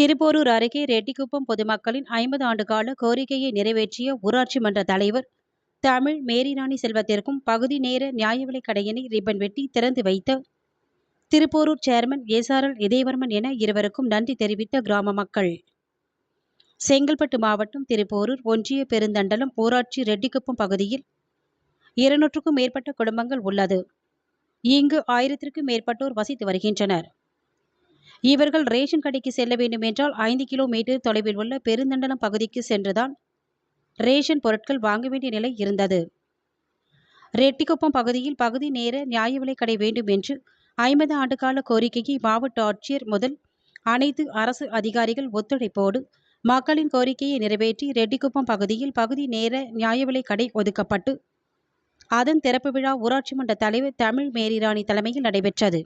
திருப்போரூர் அருகே ரெட்டிக்குப்பம் பொதுமக்களின் ஐம்பது ஆண்டுகால கோரிக்கையை நிறைவேற்றிய ஊராட்சி மன்ற தலைவர் தமிழ் மேரிராணி செல்வத்திற்கும் பகுதி நேர நியாய விலைக் கடையினை ரிப்பன் வெட்டி திறந்து வைத்த திருப்போரூர் சேர்மன் எஸ்ஆர்எல் இதயவர்மன் என இருவருக்கும் நன்றி தெரிவித்த கிராம மக்கள். செங்கல்பட்டு மாவட்டம் திருப்போரூர் ஒன்றிய பெருந்தண்டலம் ஊராட்சி ரெட்டிக்குப்பம் பகுதியில் இருநூற்றுக்கும் மேற்பட்ட குடும்பங்கள் உள்ளது. இங்கு ஆயிரத்திற்கும் மேற்பட்டோர் வசித்து வருகின்றனர். இவர்கள் ரேஷன் கடைக்கு செல்ல வேண்டும் என்றால் ஐந்து கிலோமீட்டர் தொலைவில் உள்ள பெருந்தண்டனம் பகுதிக்கு சென்றுதான் ரேஷன் பொருட்கள் வாங்க வேண்டிய நிலை இருந்தது. ரெட்டிக்குப்பம் பகுதியில் பகுதி நேர நியாய விலைக் கடை வேண்டும் என்று ஐம்பது ஆண்டுகால கோரிக்கையை மாவட்ட ஆட்சியர் முதல் அனைத்து அரசு அதிகாரிகள் ஒத்துழைப்போடு மக்களின் கோரிக்கையை நிறைவேற்றி ரெட்டிக்குப்பம் பகுதியில் பகுதி நேர நியாய விலைக் கடை ஒதுக்கப்பட்டு அதன் திறப்பு விழா ஊராட்சி மன்ற தலைவர் தமிழ் மேரிராணி தலைமையில் நடைபெற்றது.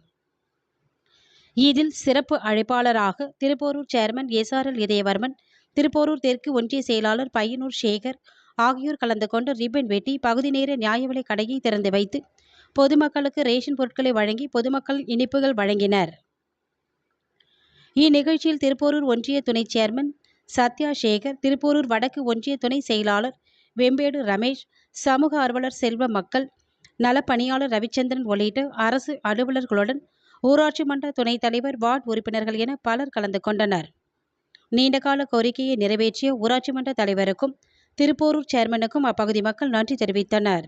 இதில் சிறப்பு அழைப்பாளராக திருப்போரூர் சேர்மன் எஸ்ஆர்எல் இதயவர்மன் திருப்போரூர் தெற்கு ஒன்றிய செயலாளர் பையனூர் சேகர் ஆகியோர் கலந்து கொண்டு ரிப்பன் வெட்டி பகுதி நேர நியாய விலை கடையை திறந்து வைத்து பொதுமக்களுக்கு ரேஷன் பொருட்களை வழங்கி பொதுமக்கள் இனிப்புகள் வழங்கினர். இந்நிகழ்ச்சியில் திருப்போரூர் ஒன்றிய துணை சேர்மன் சத்யா சேகர் திருப்போரூர் வடக்கு ஒன்றிய துணை செயலாளர் வெம்பேடு ரமேஷ் சமூக ஆர்வலர் செல்வ மக்கள் நலப்பணியாளர் ரவிச்சந்திரன் உள்ளிட்ட அரசு அலுவலர்களுடன் ஊராட்சி மன்ற துணைத் தலைவர் வார்டு உறுப்பினர்கள் என பலர் கலந்து கொண்டனர். நீண்டகால கோரிக்கையை நிறைவேற்றிய ஊராட்சி மன்ற தலைவருக்கும் திருப்போரூர் சேர்மனுக்கும் அப்பகுதி மக்கள் நன்றி தெரிவித்தனர்.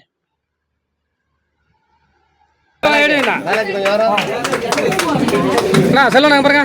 சொல்லுங்க பாருங்க.